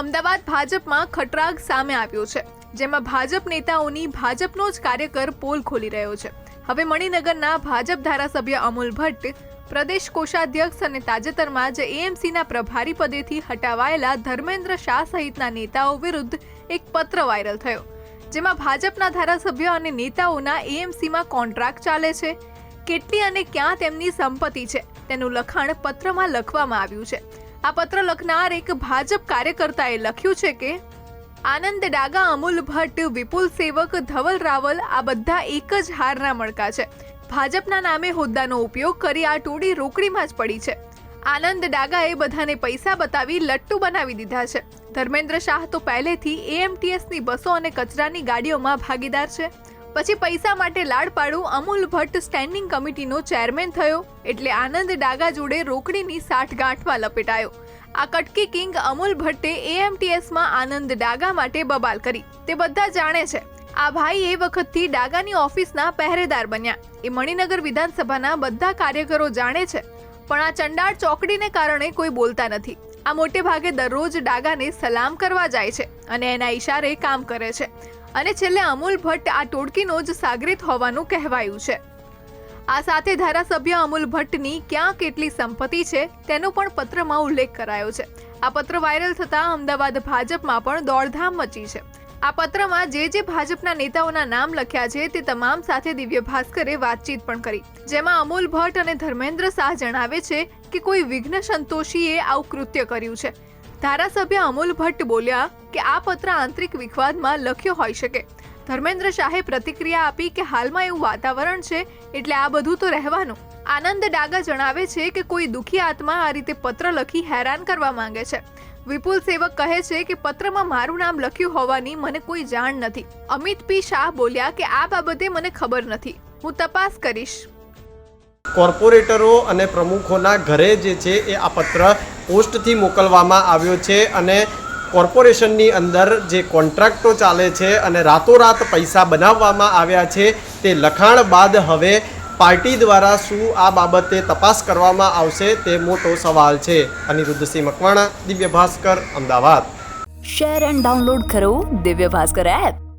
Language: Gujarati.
અમદાવાદ ભાજપમાં ખટરાગ સામે આવ્યો છે, જેમાં ભાજપ નેતાઓની ભાજપનો જ કાર્યકર પોલ ખોલી રહ્યો છે. હવે મણિનગરના ભાજપ ધારાસભ્ય અમુલ ભટ્ટ, પ્રદેશ કોષાધ્યક્ષ અને તાજેતરમાં જ એએમસીના પ્રભારી પદેથી હટાવાયેલા ધર્મેન્દ્ર શાહ સહિતના નેતાઓ વિરુદ્ધ એક પત્ર વાયરલ થયો, જેમાં ભાજપના ધારાસભ્ય અને નેતાઓના એએમસીમાં કોન્ટ્રાક્ટ ચાલે છે, કેટલી અને ક્યાં તેમની સંપત્તિ છે, તેનું લખાણ પત્રમાં લખવામાં આવ્યું છે. આ પત્ર લખનાર એક ભાજપ કાર્યકર્તાએ લખ્યું છે કે, આનંદ ડાગા, અમુલ ભટ્ટ, વિપુલ સેવક, ધવલ રાવલ, આ બધા એક જ હારના મણકા છે. ભાજપના નામે હોદ્દાનો ઉપયોગ કરી આ ટોળી રોકડીમાં જ પડી છે. આનંદ ડાગાએ બધાને પૈસા બતાવી લટ્ટુ બનાવી દીધા છે. ધર્મેન્દ્ર શાહ તો પહેલેથી એએમટીએસની બસો અને કચરાની ગાડીઓમાં ભાગીદાર છે. પછી પૈસા માટે લાડ પાડું અમુલ ભટ્ટ સ્ટેન્ડિંગ કમિટીનો ચેરમેન થયો. એટલે આનંદ ડાગા જોડે રોકડીની સાઠગાંઠમાં લપેટાયો. આ કટકી કિંગ અમુલ ભટ્ટે એએમટીએસમાં આનંદ ડાગા માટે બબાલ કરી. તે બધા જાણે છે. આ ભાઈ એ વખતથી ડાગાની ઓફિસના પહેરેદાર બન્યા. એ મણિનગર વિધાનસભાના બધા કાર્યકરો જાણે છે. પણ આ ચંડાળ ચોકડીને કારણે કોઈ બોલતા નથી. આ મોટે ભાગે દરરોજ ડાગાને સલામ કરવા જાય છે અને એના ઈશારે કામ કરે છે. અને છેલ્લે અમૂલ ભટ્ટ આ ટોળકીનો જ સાગરીત હોવાનું કહેવાયું છે. આ સાથે ધારાસભ્ય અમૂલ ભટ્ટની ક્યાં કેટલી સંપત્તિ છે તેનો પણ પત્રમાં ઉલ્લેખ કરાયો છે. આ પત્ર વાયરલ થતાં અમદાવાદ ભાજપમાં પણ દોડધામ મચી છે. આ પત્રમાં જે જે ભાજપના નેતાઓના નામ લખ્યા છે તે તમામ સાથે દિવ્ય ભાસ્કરે વાતચીત પણ કરી. જેમાં અમૂલ ભટ્ટ અને ધર્મેન્દ્ર શાહ જણાવે છે કે કોઈ વિઘ્ન સંતોષીએ આવું કૃત્ય કર્યું છે. ધારાસભ્ય અમૂલ ભટ્ટ બોલ્યા કે આ પત્ર આંતરિક વિખવાદમાં લખ્યો હોઈ શકે. ધર્મેન્દ્ર શાહે પ્રતિક્રિયા આપી કે હાલમાં એવું વાતાવરણ છે એટલે આ બધું તો રહેવાનું. આનંદ ડાગા જણાવે છે કે કોઈ દુઃખી આત્મા આ રીતે પત્ર લખી હેરાન કરવા માંગે છે. વિપુલ સેવક કહે છે કે પત્રમાં મારું નામ લખ્યું હોવાની મને કોઈ જાણ નથી. અમિત પી શાહ બોલ્યા કે આ બાબતે મને ખબર નથી. હું તપાસ કરીશ. કોર્પોરેટરો અને પ્રમુખોના ઘરે જે છે એ આ પત્ર પોસ્ટથી મોકલવામાં આવ્યો છે અને કોર્પોરેશનની અંદર જે કોન્ટ્રાક્ટો ચાલે છે અને રાતોરાત પૈસા બનાવવામાં આવ્યા છે, તે લખાણ બાદ હવે પાર્ટી દ્વારા શું આ બાબતે તપાસ કરવામાં આવશે, તે મોટો સવાલ છે. Anirudhsinh Makwana, Divya Bhaskar, Ahmedabad. Share and download કરો દિવ્ય ભાસ્કર એપ.